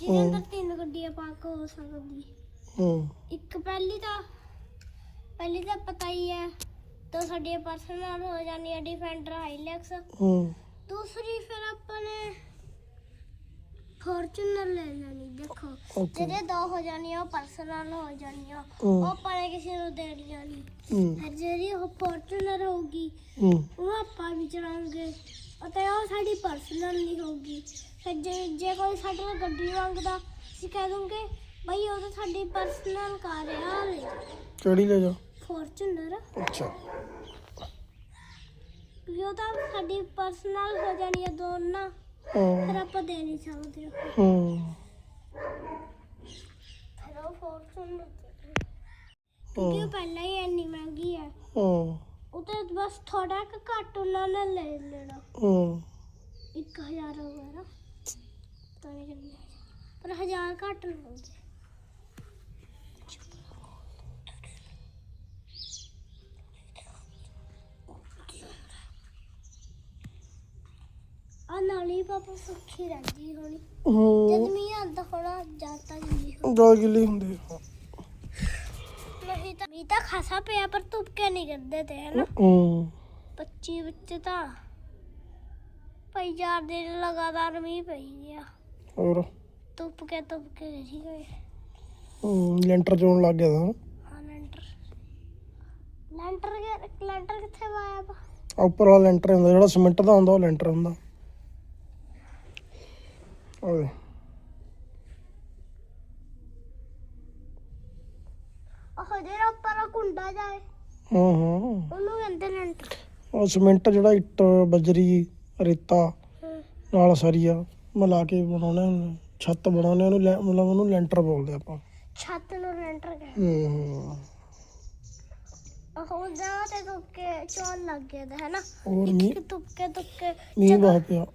ਜਿਹਦੇ ਅੰਦਰ ਤਿੰਨ ਗੱਡੀਆਂ ਪਾਰਕ ਹੋ ਸਕਦੀ ਹੂੰ। ਇੱਕ ਪਹਿਲੀ ਤਾਂ ਪਹਿਲੀ ਤਾਂ ਪਤਾ ਹੀ ਹੈ ਤਾਂ ਸਾਡੀਆਂ ਪਰਸਨਲ ਹੋ ਡਿਫੈਂਡਰ ਹਾਈਲੈਕਸ ਹੂੰ। ਦੂਸਰੀ ਫਿਰ ਆਪਾਂ ਨੇ ਫੋਰਚੂਨਰ ਲੈ ਲੈਣੀ ਦੇਖੋ। ਓਕੇ ਜਿਹੜੇ ਦੋ ਹੋ ਜਾਣੀਆਂ ਉਹ ਪਰਸਨਲ ਹੋ ਜਾਣੀਆਂ। ਹੂੰ। ਉਹ ਆਪਾਂ ਨੇ ਕਿਸੇ ਨੂੰ ਦੇਣੀਆਂ ਨਹੀਂ ਹੂੰ। ਫਿਰ ਜਿਹੜੀ ਉਹ ਫੋਰਚੂਨਰ ਹੋਊਗੀ ਹੂੰ। ਉਹ ਆਪਾਂ ਵੀ ਚਲਾਉਂਗੇ ਅਤੇ ਉਹ ਸਾਡੀ ਪਰਸਨਲ ਨਹੀਂ ਹੋਊਗੀ। ਫਿਰ ਜੇ ਜੇ ਕੋਈ ਸਾਡੇ ਨਾਲ ਗੱਡੀ ਮੰਗਦਾ ਅਸੀਂ ਕਹਿ ਦੂੰਗੇ ਬਈ ਉਹ ਤਾਂ ਸਾਡੀ ਪਰਸਨਲ ਕਾਰ ਹੈ ਆ ਲੈ। ਕਿਹੜੀ ਲੈ ਜਾ ਫੋਰਚੂਨਰ ਅੱਛਾ। ਕਿਉਂਕਿ ਉਹ ਤਾਂ ਸਾਡੀ ਪਰਸਨਲ ਹੋ ਜਾਣੀ ਹੈ ਦੋਨਾਂ। ਫਿਰ ਹੂੰ ਆਪਾਂ ਦੇ ਨਹੀਂ ਸਕਦੇ। ਉਹ। ਹੂੰ। ਫਿਰ ਉਹ ਫੋਰਚੂਨਰ ਕਿਉਂਕਿ ਉਹ ਪਹਿਲਾਂ ਹੀ ਇੰਨੀ ਮਹਿੰਗੀ ਹੈ ਹੂੰ। ਤੇ ਬਸ ਥੋੜਾ ਕੁ ਘੱਟ ਉਹਨਾਂ ਨੇ ਲੈ ਲੈਣਾ। ਹੂੰ। 1000 ਵਗੈਰਾ। ਤਾਂ ਨਹੀਂ ਕਿੰਨੇ। ਪਰ 1000 ਘੱਟ ਲਵਾਂਗੇ ਆ ਨਾਲੀ ਪਾਪਾ ਸੁੱਖੀ ਰਹਿੰਦੀ ਹੋਣੀ। ਜਦ ਹੂੰ ਮੀਂਹ ਆਉਂਦਾ ਹੋਣਾ ਜਾਂਦਾ ਜਿੰਦੀ ਹੋ ਦੋ ਗਿੱਲੀ ਹੁੰਦੀ ਆ। ਨਹੀਂ ਤਾਂ ਖਾਸਾ ਪਿਆ ਪਰ ਤੁਪਕੇ ਨਹੀਂ ਕਰਦੇ ਤੇ ਹੈ ਨਾ ਹੂੰ। 25 ਵਿੱਚ ਤਾਂ ਪਈ ਚਾਰ ਦਿਨ ਲਗਾਤਾਰ ਮੀਂਹ ਪਈ ਗਿਆ। ਹੋਰ? ਧੁੱਪ ਕੇ ਧੁੱਪ ਕੇ ਗਈ ਗਏ ਹੂੰ ਲੈਂਟਰ ਚੋਣ ਲੱਗ ਗਿਆ ਤਾਂ। ਹਾਂ ਲੈਂਟਰ। ਲੈਂਟਰ ਕੇ ਲੈਂਟਰ ਕਿੱਥੇ ਪਾਇਆ ਵਾ? ਆਹ ਉੱਪਰ ਵਾਲਾ ਲੈਂਟਰ ਹੁੰਦਾ ਜਿਹੜਾ ਸਿਮੈਂਟ ਦਾ ਹੁੰਦਾ ਉਹ ਲੈਂਟਰ ਹੁੰਦਾ। ਓਏ ਉਹ ਜਿਹੜਾ ਉੱਪਰ ਉਹ ਕੁੰਡਾ ਜਾਏ। ਹੂੰ ਹੂੰ। ਉਹਨੂੰ ਕਹਿੰਦੇ ਲੈਂਟਰ ਉਹ ਸਿਮੈਂਟ ਜਿਹੜਾ ਇੱਟ ਬਜਰੀ ਰੇਤਾ ਨਾਲ ਸਰੀਆ ਮਿਲਾ ਕੇ ਬਣਾਉਣੇ ਹੁੰਦੇ ਛੱਤ ਬਣਾਉਣੇ ਉਹਨੂੰ ਲੈ- ਮਤਲਬ ਉਹਨੂੰ ਲੈਂਟਰ ਬੋਲਦੇ ਆਪਾਂ। ਛੱਤ ਨੂੰ ਲੈਂਟਰ ਕਹਿੰਦੇ ਹੂੰ ਹੂੰ। ਉਹ ਜਾਂ ਤੇ ਧੁੱਪ ਕੇ ਚੋਣ ਲੱਗ ਗਿਆ ਤਾਂ ਹੈ ਨਾ ਹੋਰ ਇੱਕ ਮੀਂਹ ਇੱਕ ਧੁੱਪ ਕੇ ਧੁੱਪ ਕੇ ਮੀਂਹ ਬਹੁਤ ਪਿਆ।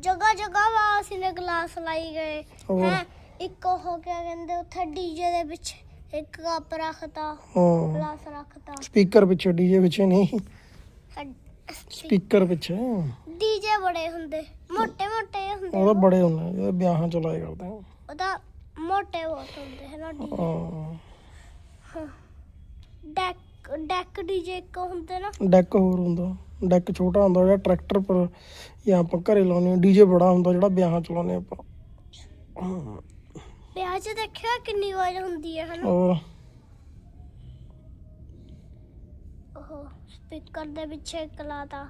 ਜਗ੍ਹਾ ਜਗ੍ਹਾ ਵਾ ਅਸੀਂ ਨੇ ਗਲਾਸ ਲਾਈ ਗਏ। ਹੋਰ। ਹੈ? ਇੱਕ ਉਹ ਕਿਆ ਕਹਿੰਦੇ ਉੱਥੇ ਡੀਜੇ ਦੇ ਵਿੱਚ ਇੱਕ ਕੱਪ ਰੱਖਤਾ ਹਾਂ। ਗਲਾਸ ਰੱਖਤਾ। ਸਪੀਕਰ ਪਿੱਛੇ ਡੀਜੇ ਪਿੱਛੇ ਨਹੀਂ। ਸਪੀਕਰ ਪਿੱਛੇ। ਡੀਜੇ ਬੜੇ ਹੁੰਦੇ ਮੋਟੇ ਮੋਟੇ ਹੁੰਦੇ ਉਹਦਾ ਬੜੇ ਹੁੰਦੇ ਜਿਹੜੇ ਵਿਆਹਾਂ ਚ ਲਾਏ ਕਰਦੇ ਆ। ਉਹਦਾ ਮੋਟੇ ਬਹੁਤ ਹੁੰਦੇ ਹੈ ਨਾ ਡੀਜੇ। ਡੈਕ ਡੈਕ ਡੀਜੇ ਇੱਕ ਹੁੰਦੇ ਨਾ। ਡੈਕ ਹੋਰ ਹੁੰਦਾ। ਡੈਕ ਛੋਟਾ ਹੁੰਦਾ ਜਿਹੜਾ ਟਰੈਕਟਰ ਪਰ ਜਾਂ ਆਪਾਂ ਘਰੇ ਲਾਉਂਦੇ ਆ ਡੀਜੇ ਬੜਾ ਹੁੰਦਾ ਜਿਹੜਾ ਵਿਆਹਾਂ ਚ ਲਾਉਂਦੇ ਆਪਾਂ। ਵਿਆਹ 'ਚ ਦੇਖਿਆ ਕਿੰਨੀ ਆਵਾਜ਼ ਹੁੰਦੀ ਹੈ ਹਨਾ। ਹੋਰ। ਉਹ ਸਪੀਕਰ ਦੇ ਪਿੱਛੇ ਇੱਕ ਲਾਤਾ।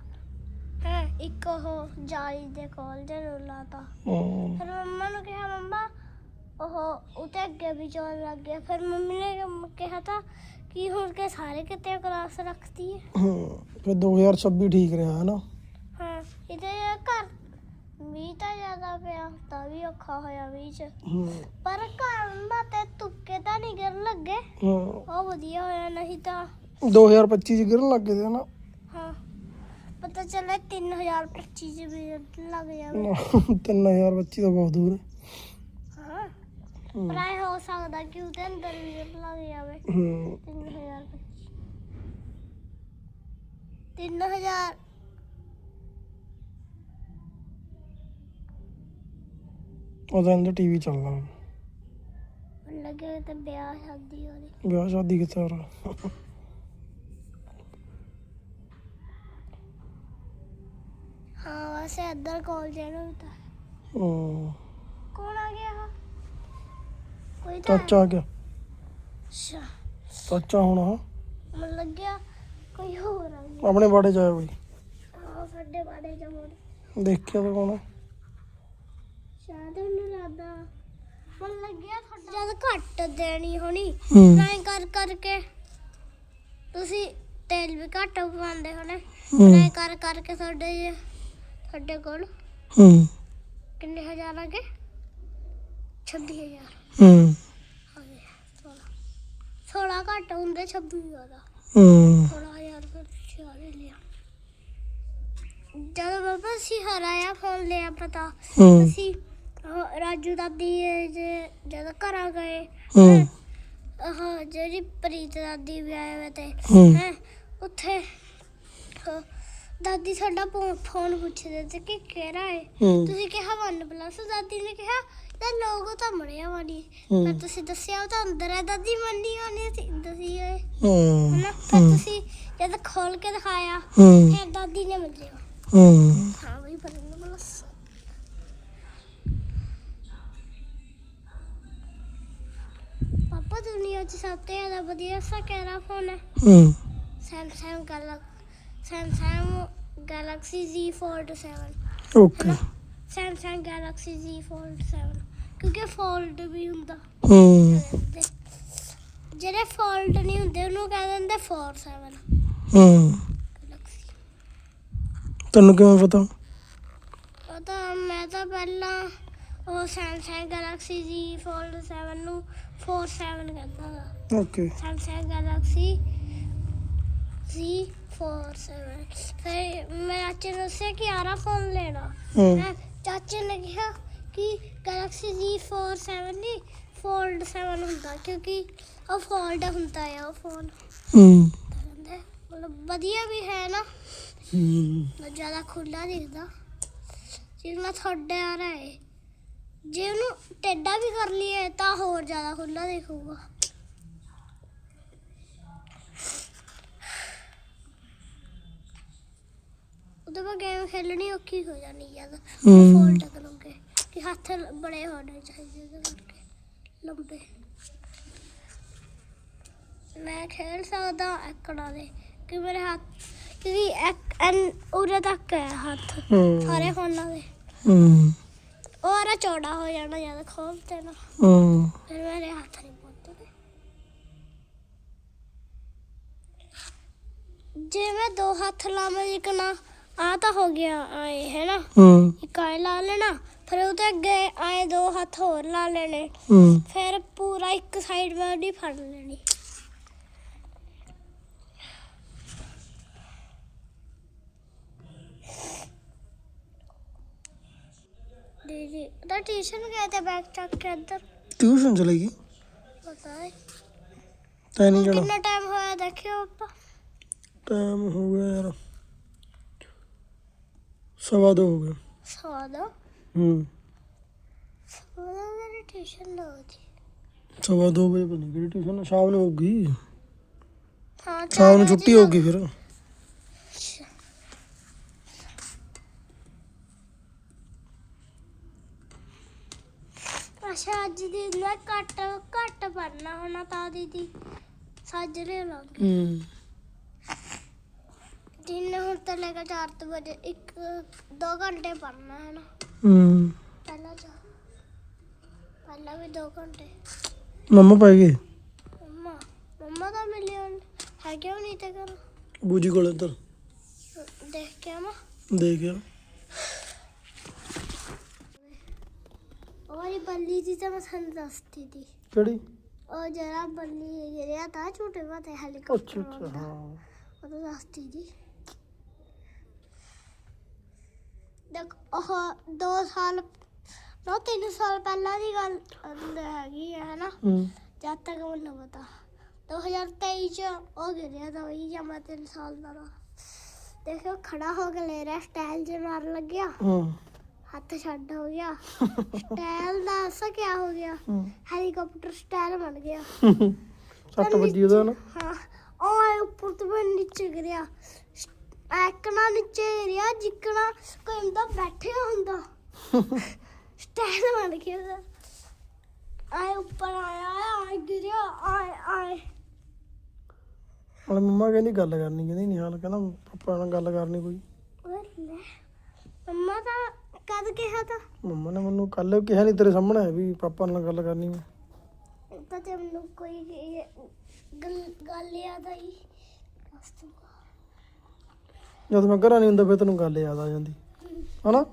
ਹੈ ਇੱਕ ਉਹ ਜਾਲੀ ਦੇ ਕੋਲ ਦੇ ਨੂੰ ਲਾਤਾ। ਹਾਂ। ਫਿਰ ਮੰਮਾ ਨੂੰ ਕਿਹਾ ਮੰਮਾ ਉਹ ਉਤੇ ਅੱਗੇ ਵੀ ਚੋਣ ਲੱਗ ਗਿਆ। ਫਿਰ ਮੰਮੀ ਨੇ ਕਿਹਾ ਤਾਂ ਕਿ ਹੁਣ ਕੇ ਸਾਰੇ ਕਿਤੇ ਕਲਾਸ ਰੱਖਦੀ ਹੈ ਹਾਂ ਫਿਰ 2026 ਠੀਕ ਰਿਹਾ ਹੈ ਨਾ ਹਾਂ ਇਹਦੇ ਮੀਂਹ ਤਾਂ ਜ਼ਿਆਦਾ ਪਿਆ ਤਾਂ ਵੀ ਔਖਾ ਹੋਇਆ ਮੀਂਹ 'ਚ। ਹਾਂ। ਪਰ ਘਰ ਮਾ ਤੇ ਤੁਪਕੇ ਤਾਂ ਨਹੀਂ ਗਿਰਨ ਲੱਗੇ। ਹਾਂ। ਉਹ ਵਧੀਆ ਹੋਇਆ ਨਹੀਂ ਤਾਂ 2025 ਚ ਗਿਰਨ ਲੱਗ ਗਏ ਤੇ ਨਾ। ਹਾਂ। ਪਤਾ ਚੱਲੇ 3025 ਚ ਵੀ ਲੱਗ ਜਾਵੇ। 3025 ਤਾਂ ਬਹੁਤ ਦੂਰ ਹੈ। ਪਰ ਹੋ ਸਕਦਾ ਕਿ ਉਹਦੇ ਅੰਦਰ ਵੀ ਲੱਗ ਜਾਵੇ। ਹੂੰ। 3025 3000 ਉਹਦੇ ਅੰਦਰ ਟੀਵੀ ਚੱਲਦਾ। ਲੱਗੇ ਤੇ ਵਿਆਹ ਸ਼ਾਦੀ ਹੋ ਰਹੀ ਵਿਆਹ ਸ਼ਾਦੀ ਕਿੱਥੇ ਹੋ ਰਿਹਾ ਹਾਂ ਵੈਸੇ ਇੱਧਰ ਕਾਲਜ ਹੈ ਨਾ ਵੀ ਤਾਂ। ਹੂੰ। ਕੌਣ ਆ ਗਿਆ? ਕੋਈ ਤਾਂ ਚਾਚਾ ਆ ਗਿਆ। ਅੱਛਾ। ਚਾਚਾ ਹੋਣਾ ਮੈਨੂੰ ਲੱਗਿਆ ਕੋਈ ਹੋਰ ਆ ਗਿਆ। ਆਪਣੇ ਬਾੜੇ ਚ ਆਇਆ ਬਈ ਹਾਂ ਸਾਡੇ ਬਾੜੇ ਜਮੋੜ ਦੇਖਿਆ ਤਾਂ ਕੌਣ ਸ਼ਾਇਦ ਉਹਨੂੰ ਲੱਗਦਾ। ਮੈਨੂੰ ਲੱਗਿਆ ਤੁਹਾਡਾ। ਜਦ ਘੱਟ ਦੇਣੀ ਹੋਣੀ ਹੂੰ। ਟਰਾਈ ਕਰ ਕਰਕੇ। ਤੁਸੀਂ ਤੇਲ ਵੀ ਘੱਟ ਪਾਉਂਦੇ ਹੋਣੇ। ਹੂੰ। ਟਰਾਈ ਕਰ ਕਰਕੇ ਤੁਹਾਡੇ ਜੇ- ਤੁਹਾਡੇ ਕੋਲ। ਹੂੰ। ਕਿੰਨੇ ਹਜ਼ਾਰ ਆ ਗਏ? 26000 ਹੂੰ। ਆ ਗਏ 16 16 ਘੱਟ ਹੁੰਦੇ 26 ਜ਼ਿਆਦਾ। ਹੂੰ। 16000 ਫਿਰ ਚਾਰੇ ਲਿਆ। ਜਦੋਂ ਬਾਬਾ ਅਸੀਂ ਹਰਾਇਆ ਫੋਨ ਲਿਆ ਪਤਾ ਹੂੰ। ਅਸੀਂ ਰਾਜੂ ਦਾਦੀ ਜੇ ਜਦੋਂ ਘਰ ਆ ਗਏ ਹੂੰ। ਉਹ ਜਿਹੜੀ ਪ੍ਰੀਤ ਦਾਦੀ ਵੀ ਆਏ ਹੋਏ ਤੇ ਹੂੰ। ਹੈ? ਉੱਥੇ ਦਾਦੀ ਸਾਡਾ ਫੋ- ਫੋਨ ਪੁੱਛਦੇ ਤੇ ਕਿ ਕਿਹੜਾ ਹੈ? ਹੂੰ। ਤੁਸੀਂ ਕਿਹਾ ਵਨ ਪਲੱਸ ਦਾਦੀ ਨੇ ਕਿਹਾ ਤੇ ਲੋਗੋ ਤਾਂ ਮੜਿਆ ਵਾਲੀ। ਹੂੰ। ਪਰ ਤੁਸੀਂ ਦੱਸਿਆ ਉਹ ਤਾਂ ਅੰਦਰ ਹੈ ਦਾਦੀ ਮੰਨੀ ਹੋਣੀ ਸੀ ਦਸੀ ਹੂੰ। ਹਨਾ? ਫਿਰ ਤੁਸੀਂ ਜਦ ਖੋਲ ਕੇ ਦਿਖਾਇਆ ਹੂੰ। ਫਿਰ ਦਾਦੀ ਨੇ ਮਿਲਿਆ ਹੂੰ। ਹਾਂ ਬਈ ਪਰ ਨਾ ਪਾਪਾ ਦੁਨੀਆ 'ਚ ਸਭ ਤੋਂ ਜ਼ਿਆਦਾ ਵਧੀਆ ਸਾ ਕਿਹੜਾ ਫੋਨ ਹੈ। ਹੂੰ। Samsung Galaxy Samsung Galaxy Z Fold 7 okay Samsung Galaxy Z Fold 7 ਕਿਉਂਕਿ ਫੋਲਡ ਵੀ ਹੁੰਦਾ। ਹੂੰ। ਤੇ ਜਿਹੜੇ ਫੋਲਡ ਨਹੀਂ ਹੁੰਦੇ ਉਹਨੂੰ ਕਹਿੰਦੇ ਹੁੰਦੇ 47 ਹੂੰ। ਗੈਲੈਕਸੀ ਤੈਨੂੰ ਕਿਵੇਂ ਪਤਾ? ਉਹ ਤਾਂ ਮੈਂ ਤਾਂ ਪਹਿਲਾਂ ਉਹ ਸੈਮਸੰਗ ਗੈਲੈਕਸੀ Z Fold 7 ਨੂੰ 47 ਕਹਿੰਦਾ okay Samsung Galaxy Z Fold 7 ਫਿਰ ਮੈਂ ਚਾਚੇ ਨੂੰ ਦੱਸਿਆ ਕਿ ਆਰਾ ਫੋਨ ਲੈਣਾ? ਹੂੰ। ਮੈਂ ਚਾਚੇ ਨੇ ਕਿਹਾ ਕਿ ਗੈਲੈਕਸੀ Z Fold 7 ਨਹੀਂ ਫੋਲਡ 7 ਹੁੰਦਾ ਕਿਉਂਕਿ ਉਹ ਫੋਲਡ ਹੁੰਦਾ ਆ ਉਹ ਫੋਨ ਹੂੰ। ਮਤਲਬ ਵਧੀਆ ਵੀ ਹੈ ਨਾ। ਹੂੰ। ਜ਼ਿਆਦਾ ਖੁੱਲਾ ਦਿਖਦਾ। ਜਿੰਨਾ ਤੁਹਾਡੇ ਆ ਰਿਹਾ ਹੈ ਜੇ ਉਹਨੂੰ ਟੇਡਾ ਵੀ ਕਰ ਲਈਏ ਤਾਂ ਹੋਰ ਜ਼ਿਆਦਾ ਖੁੱਲਾ ਦਿਖੂਗਾ। ਉਹਦੇ ਬਾਅਦ ਗੇਮ ਖੇਲਣੀ ਔਖੀ ਹੋ ਜਾਣੀ ਜਦ ਹੂੰ। ਫੋਲਡ ਕਰੋਗੇ ਕਿ ਹੱਥ ਬੜੇ ਹੋਣੇ ਚਾਹੀਦੇ ਉਹਦੇ ਕਰਕੇ ਲੰਬੇ। ਮੈਂ ਖੇਲ ਸਕਦਾ ਐਕੜਾ ਦੇ ਕਿ ਮੇਰੇ ਹੱਥ ਕਿਉਂਕਿ ਇੱਕ ਐਨ ਉਰੇ ਤੱਕ ਹੈ ਹੱਥ ਸਾਰੇ ਫੋਨਾਂ ਦੇ। ਹੂੰ। ਉਹ ਰਾ ਚੌੜਾ ਹੋ ਜਾਣਾ ਜਦ ਖੋਲਤੇ ਨਾ ਹੂੰ ਫਿਰ ਮੇਰੇ ਹੱਥ ਨਹੀਂ ਪਹੁੰਚਦੇ ਜੇ ਮੈਂ ਦੋ ਹੱਥ ਲਾਵਾਂ ਜਿਕਣਾ ਆ ਤਾਂ ਹੋ ਗਿਆ ਆਏ ਹੈ ਨਾ ਹੂੰ ਇੱਕ ਆਏ ਲਾ ਲੈਣਾ ਫਿਰ ਉਹਦੇ ਅੱਗੇ ਆਏ ਦੋ ਹੱਥ ਹੋਰ ਲਾ ਲੈਣੇ ਹੂੰ ਫਿਰ ਪੂਰਾ ਇੱਕ ਸਾਈਡ ਉਹਦੀ ਫੜ ਲੈਣੀ ਜੀ। ਜੀ ਉਹਦਾ ਟਿਊਸ਼ਨ ਗਏ ਤੇ ਬੈਗ ਚੱਕ ਕੇ ਅੰਦਰ ਟਿਊਸ਼ਨ ਚਲੇ ਗਈ? ਪਤਾ ਹੈ ਤੈ ਨਹੀਂ ਜਾਣਾ। ਕਿੰਨਾ ਟਾਈਮ ਹੋਇਆ ਦੇਖਿਓ ਆਪਾਂ। ਟਾਈਮ ਹੋ ਗਿਆ ਯਾਰ। ਸਵਾ ਦੋ ਹੋ ਗਿਆ ਸਵਾ ਦੋ? ਹੂੰ। ਸਵਾ ਦੋ ਮੇਰੀ ਟਿਊਸ਼ਨ ਲੱਗਦੀ ਸਵਾ ਦੋ ਵਜੇ ਪਤਾ ਨਹੀਂ ਕਿਹੜੀ ਟਿਊਸ਼ਨ ਸ਼ਾਮ ਨੂੰ ਹੋਊਗੀ। ਹਾਂ ਚਾਰ ਸ਼ਾਮ ਨੂੰ ਵਜੇ ਛੁੱਟੀ ਹੋਊਗੀ ਫਿਰ ਅੱਛਾ ਮੈਂ ਘੱਟ ਘੱਟ ਪੜਨਾ ਹੋਣਾ ਤਾਂ ਦੀਦੀ ਸਾਜਰੇ ਲੱਗ। ਹੂੰ। ਦਿਨ ਹੁਣ ਤੋਂ ਲੈ ਕੇ 4 ਵਜੇ ਇੱਕ ਦੋ ਘੰਟੇ ਪੜਨਾ ਹੈ ਨਾ। ਹੂੰ। ਪਹਿਲਾਂ ਜਾ ਪਹਿਲਾਂ ਵੀ 2 ਘੰਟੇ। ਮੰਮਾ ਪੈ ਗਏ? ਮੰਮਾ ਮੰਮਾ ਦਾ ਮਿਲਿਅਨ ਹੈ ਕਿਉਂ ਨਹੀਂ ਤੇ ਕਰ ਬੂਜੀ ਕੋਲ ਇੱਧਰ। ਦੇਖ ਕੇ ਆਵਾਂ। ਦੇਖਿਆ ਉਹ ਬੱਲੀ ਜੀ ਤਾਂ ਮੈਂ ਤੁਹਾਨੂੰ ਦੱਸਤੀ ਸੀ ਕਿਹੜੀ? ਉਹ ਜਰਾ ਬੱਲੀ ਗਿਰਿਆ ਤਾਂ ਛੋਟੇ ਬਾਤੇ ਅੱਛਾ ਹੈਲੀਕਾਪਟਰ ਅੱਛਾ ਆਉਂਦਾ। ਹਾਂ। ਉਹ ਤਾਂ ਦੱਸਤੀ ਜੀ ਦੇਖ ਉਹ 2 ਸਾਲ ਨੋ 3 ਸਾਲ ਪਹਿਲਾਂ ਦੀ ਗੱਲ ਅਹ ਹੈਗੀ ਹੈ ਹਨਾ? ਹੂੰ। ਜਦ ਤੱਕ ਮੈਨੂੰ ਪਤਾ। 2023 ਚ ਉਹ ਗਿਰਿਆ ਤਾਂ ਵਹੀ ਜਮਾ 3 ਸਾਲ ਦਾ ਤਾ। ਦੇਖੋ ਖੜਾ ਹੋ ਕੇ ਲੈ ਰਿਹਾ ਸਟਾਈਲ ਜੇ ਮਾਰਨ ਲੱਗਿਆ। ਹੂੰ। ਹੱਥ ਛੱਡ ਹੋ ਗਿਆ। ਸਟਾਈਲ ਦਾ ਅਸਾ ਕਿਆ ਹੋ ਗਿਆ? ਹੈਲੀਕਾਪਟਰ ਸਟਾਈਲ ਬਣ ਗਿਆ। ਸੱਟ ਵੱਜੀ ਉਹਦਾ ਨਾ। ਹਾਂ। ਉਹ ਆਏ ਉੱਪਰ ਤੋਂ ਮੈਂ ਨੀਚੇ ਗਿਰਿਆ। ਨਾ ਨੀਚੇ ਗਿਰਿਆ ਜਿੱਕਣਾ ਕੋਈ ਹੁੰਦਾ ਬੈਠਿਆ ਹੁੰਦਾ। ਸਟਾਈਲ ਬਣ ਗਿਆ ਉਹਦਾ। ਆਏ ਉੱਪਰ ਆਇਆ ਆਏ ਗਿਰਿਆ ਆਏ ਆਏ। ਹੁਣ ਮੰਮਾ ਕਹਿੰਦੀ ਗੱਲ ਕਰਨੀ ਕਹਿੰਦੀ ਨਹੀਂ ਹਾਲ ਕਹਿੰਦਾ ਪਾਪਾ ਨਾਲ ਗੱਲ ਕਰਨੀ ਕੋਈ। ਮੰਮਾ ਤਾਂ ਕਦ ਕਿਹਾ ਤਾਂ? ਮੰਮਾ ਨੇ ਮੈਨੂੰ ਕੱਲ ਕਿਹਾ ਨਹੀਂ ਤੇਰੇ ਸਾਹਮਣੇ ਵੀ ਪਾਪਾ ਨਾਲ ਗੱਲ ਕਰਨੀ ਮੈਂ ਤਾਂ ਤੇ ਮੈਨੂੰ ਕੋਈ ਗੱਲ ਗੱਲ ਯਾਦ ਆਈ ਜਦ ਮੈਂ ਘਰਾਂ ਨਹੀਂ ਹੁੰਦਾ ਫਿਰ ਤੈਨੂੰ ਗੱਲ ਯਾਦ ਆ ਜਾਂਦੀ। ਹਨਾ?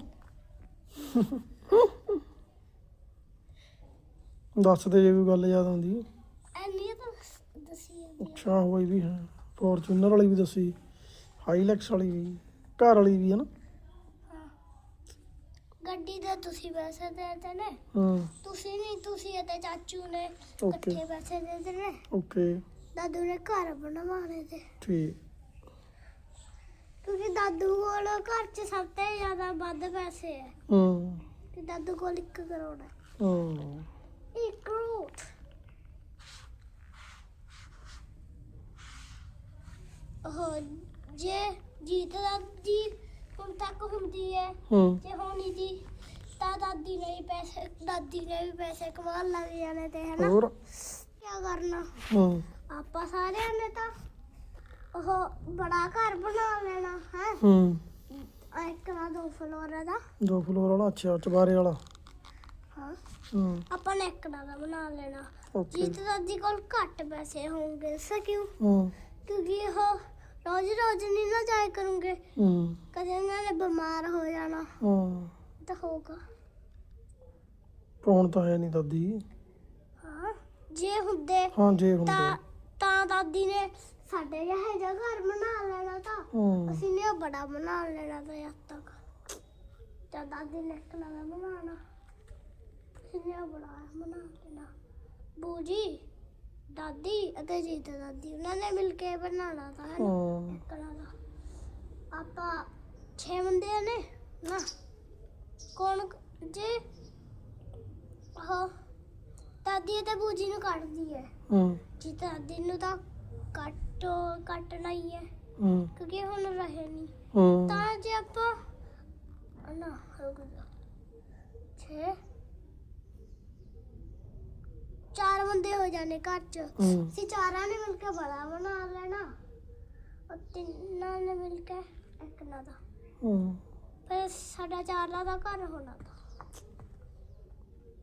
ਦੱਸ ਤੇ ਜੇ ਕੋਈ ਗੱਲ ਯਾਦ ਆਉਂਦੀ। ਐਨੀ ਤਾਂ ਦੱਸ- ਦੱਸੀ ਜਾਂਦੀ ਆ। ਅੱਛਾ ਹੋਈ ਵੀ ਹੈ। ਫੋਰਚੂਨਰ ਵਾਲੀ ਵੀ ਦੱਸੀ ਹਾਈਲੈਕਸ ਵਾਲੀ ਵੀ ਘਰ ਵਾਲੀ ਵੀ ਹੈ ਨਾ ਗੱਡੀ ਦਾ ਤੁਸੀਂ ਪੈਸੇ ਦੇ ਨੇ। ਹੂੰ। ਤੁਸੀਂ ਨਹੀਂ ਤੁਸੀਂ ਅਤੇ ਚਾਚੂ ਨੇ ਓਕੇ ਇਕੱਠੇ ਪੈਸੇ ਦੇ ਨੇ। ਓਕੇ ਦਾਦੂ ਨੇ ਘਰ ਬਣਵਾਣੇ ਤੇ। ਠੀਕ। ਕਿਉਂਕਿ ਦਾਦੂ ਕੋਲ ਘਰ 'ਚ ਸਭ ਤੋਂ ਜ਼ਿਆਦਾ ਵੱਧ ਪੈਸੇ ਹੈ ਹੂੰ। ਤੇ ਦਾਦੂ ਕੋਲ 1 ਕਰੋੜ ਹੈ ਹੂੰ। ਇੱਕ ਰੂਟ ਉਹ ਜੇ ਜੀਤ ਦਾਦੀ ਹੁਣ ਤੱਕ ਹੁੰਦੀ ਹੈ। ਹੂੰ। ਜੇ ਹੋਣੀ ਦੀ ਤਾਂ ਦਾਦੀ ਨੇ ਵੀ ਪੈਸੇ ਦਾਦੀ ਨੇ ਵੀ ਪੈਸੇ ਕਮਾਉਣ ਲੱਗ ਜਾਣੇ ਤੇ ਹਨਾ? ਹੋਰ? ਕੀ ਕਰਨਾ? ਹੂੰ। ਆਪਾਂ ਸਾਰਿਆਂ ਨੇ ਤਾਂ ਉਹ ਬੜਾ ਘਰ ਬਣਾ ਲੈਣਾ ਹੈ? ਹੂੰ। ਇੱਕ ਨਾ ਦੋ ਫਲੋਰ ਦਾ। ਦੋ ਫਲੋਰ ਵਾਲਾ ਅੱਛਾ ਚਬਾਰੇ ਵਾਲਾ। ਹਾਂ। ਹੂੰ। ਆਪਾਂ ਨੇ ਇੱਕ ਨਾ ਦਾ ਬਣਾ ਲੈਣਾ। ਓਕੇ। ਜੀਤ ਦਾਦੀ ਕੋਲ ਘੱਟ ਪੈਸੇ ਹੋਣਗੇ ਸਾ ਕਿਉਂ? ਹੂੰ। ਕਿਉਂਕਿ ਉਹ ਰੋਜ਼ ਰੋਜ਼ ਨਹੀਂ ਨਾ ਜਾਇਆ ਕਰੂੰਗੇ। ਹੂੰ। ਕਦੇ ਉਹਨਾਂ ਨੇ ਬਿਮਾਰ ਹੋ ਜਾਣਾ। ਹੂੰ। ਤਾਂ ਹੋਊਗਾ। ਹੁਣ ਤਾਂ ਹੈ ਨਹੀਂ ਦਾਦੀ। ਹਾਂ ਜੇ ਹੁੰਦੇ ਹਾਂ ਜੇ ਹੁੰਦੇ। ਤਾਂ ਤਾਂ ਦਾਦੀ ਨੇ ਸਾਡੇ ਜਿਹੇ ਜਿਹਾ ਘਰ ਬਣਾ ਲੈਣਾ ਤਾਂ ਹੂੰ। ਅਸੀਂ ਨੇ ਉਹ ਬੜਾ ਬਣਾ ਲੈਣਾ ਤਾਂ ਜਦ ਤੱਕ ਤਾਂ ਦਾਦੀ ਨੇ ਇੱਕ ਨਵਾਂ ਬਣਾਉਣਾ। ਅਸੀਂ ਨੇ ਉਹ ਬੜਾ ਬਣਾ ਲੈਣਾ। ਬੂਜੀ। ਦਾਦੀ ਅਤੇ ਜੀਤ ਦਾਦੀ। ਉਹਨਾਂ ਨੇ ਮਿਲ ਕੇ ਬਣਾਉਣਾ ਤਾਂ ਹੈ ਇੱਕ ਨਵਾਂ ਆਪਾਂ ਛੇ ਬੰਦੇ ਨੇ ਨਾ। ਕੌਣ ਜੇ ਹਾਂ ਦਾਦੀ ਅਤੇ ਬੂਜੀ ਨੂੰ ਕੱਢਦੀ ਹੈ। ਹੂੰ। ਜੀ ਦਾਦੀ ਨੂੰ ਤਾਂ ਕੱਟੋ ਕੱਟਣਾ ਹੀ ਹੈ ਹੂੰ। ਕਿਉਂਕਿ ਹੁਣ ਰਹੇ ਨਹੀਂ। ਹੂੰ। ਤਾਂ ਜੇ ਆਪਾਂ ਨਾ ਰੁਕ ਜਾ। ਛੇ। ਚਾਰ ਬੰਦੇ ਹੋ ਜਾਣੇ ਘਰ ਚ। ਹੂੰ। ਅਸੀਂ ਚਾਰਾਂ ਨੇ ਮਿਲ ਕੇ ਬੜਾ ਬਣਾ ਲੈਣਾ। ਔਰ ਤਿੰਨਾਂ ਨੇ ਮਿਲ ਕੇ ਇੱਕ ਨਾ ਦਾ। ਹੂੰ। ਫਿਰ ਸਾਡਾ ਚਾਰਾਂ ਦਾ ਘਰ ਹੋਣਾ ਤਾਂ।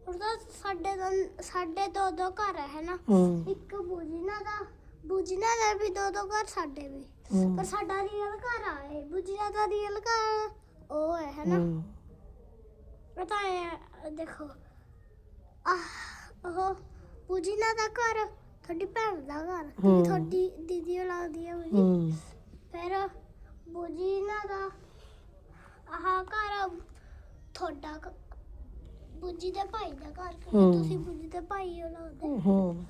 ਹੁਣ ਤਾਂ ਸਾਡੇ ਤਾਂ ਸਾਡੇ ਦੋ ਦੋ ਘਰ ਹੈ ਨਾ ਹੂੰ। ਇੱਕ ਬੁਜੀਨਾ ਦਾ ਬੁਜੀਨਾ ਦਾ ਵੀ ਦੋ ਦੋ ਘਰ ਸਾਡੇ ਵੀ। ਹੂੰ। ਪਰ ਸਾਡਾ ਰੀਅਲ ਘਰ ਆ ਇਹ। ਬੁਜੀਨਾ ਦਾ ਰੀਅਲ ਘਰ ਉਹ ਹੈ। ਹੂੰ ਪਤਾ ਹੈ ਦੇਖੋ। ਆਹ ਉਹ ਬੁਜੀਨਾ ਦਾ ਘਰ ਤੁਹਾਡੀ ਭੈਣ ਦਾ ਘਰ। ਹੂੰ। ਤੁਹਾਡੀ ਦੀਦੀ ਲੱਗਦੀ ਹੈ ਬੁਜੀ ਹੂੰ। ਫਿਰ ਬੁਜੀਨਾ ਦਾ ਆਹ ਘਰ ਤੁਹਾਡਾ ਘ- ਬੁਜੀ ਦੇ ਭਾਈ ਦਾ ਘਰ ਕਿਉਂਕਿ ਹੂੰ। ਤੁਸੀਂ ਬੁਜੀ ਦੇ ਭਾਈ ਹੋ ਲੱਗਦੇ ਹੂੰ।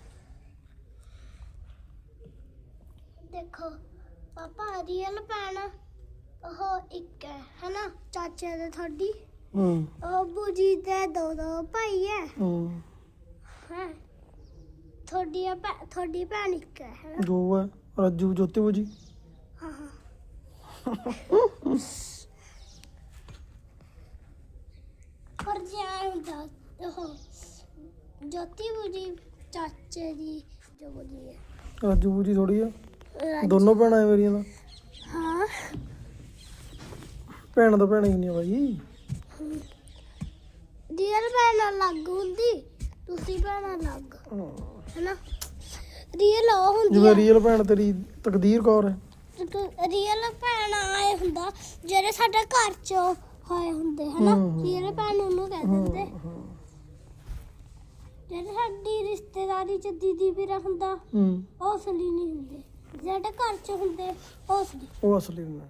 ਦੇਖੋ ਪਾਪਾ ਰੀਅਲ ਭੈਣ ਉਹ ਇੱਕ ਹੈ ਹੈਨਾ? ਚਾਚੇ ਦੇ ਤੁਹਾਡੀ? ਹੂੰ। ਉਹ ਬੂਜੀ ਦੇ ਦੋ ਦੋ ਭਾਈ ਹੈ। ਹੂੰ। ਹੈ? ਤੁਹਾਡੀ ਆ ਭੈ- ਤੁਹਾਡੀ ਭੈਣ ਇੱਕ ਹੈ ਹੈਨਾ ਦੋ ਹੈ ਰਾਜੂ ਜੋਤੀ ਬੂਜੀ ਹਾਂ ਹਾਂ। ਪਰ ਜੇ ਆਏਂ ਹੁੰਦਾ ਉਹ ਜੋਤੀ ਬੂਜੀ ਚਾਚੇ ਦੀ ਜੋ ਬੂਜੀ ਹੈ। ਰਾਜੂ ਬੂਜੀ ਥੋੜੀ ਆ। ਰਾਜ- ਦੋਨੋਂ ਭੈਣਾਂ ਹੈ ਮੇਰੀਆਂ ਦਾ ਹਾਂ। ਭੈਣ ਦਾ ਭੈਣ ਹੀ ਨਹੀਂ ਆ ਬਾਈ। ਰੀਅਲ ਭੈਣ ਅਲੱਗ ਹੁੰਦੀ। ਤੁਸੀਂ ਭੈਣ ਅਲੱਗ। ਹੈਨਾ? ਰੀਅਲ ਉਹ ਹੁੰਦੀ ਜਿਵੇਂ ਆ। ਰੀਅਲ ਭੈਣ ਤੇਰੀ ਤਕਦੀਰ ਕੌਰ ਹੈ। ਰੀਅਲ ਭੈਣ ਆਏ ਹੁੰਦਾ ਜਿਹੜੇ ਸਾਡੇ ਘਰ ਚ ਹੋਏ ਹੁੰਦੇ ਹਨਾ? ਹਮ, ਹਮ, ਰੀਅਲ ਭੈਣ ਉਹਨੂੰ ਕਹਿ ਦਿੰਦੇ। ਜਿਹੜੇ ਸਾਡੀ ਰਿਸ਼ਤੇਦਾਰੀ ਚ ਦੀਦੀ ਵੀਰਾ ਹੁੰਦਾ ਹੂੰ। ਉਹ ਅਸਲੀ ਨਹੀਂ ਹੁੰਦੇ। ਜਿਹੜੇ ਘਰ ਚ ਹੁੰਦੇ ਉਹ ਅਸਲੀ। ਉਹ ਅਸਲੀ ਹੁੰਦਾ।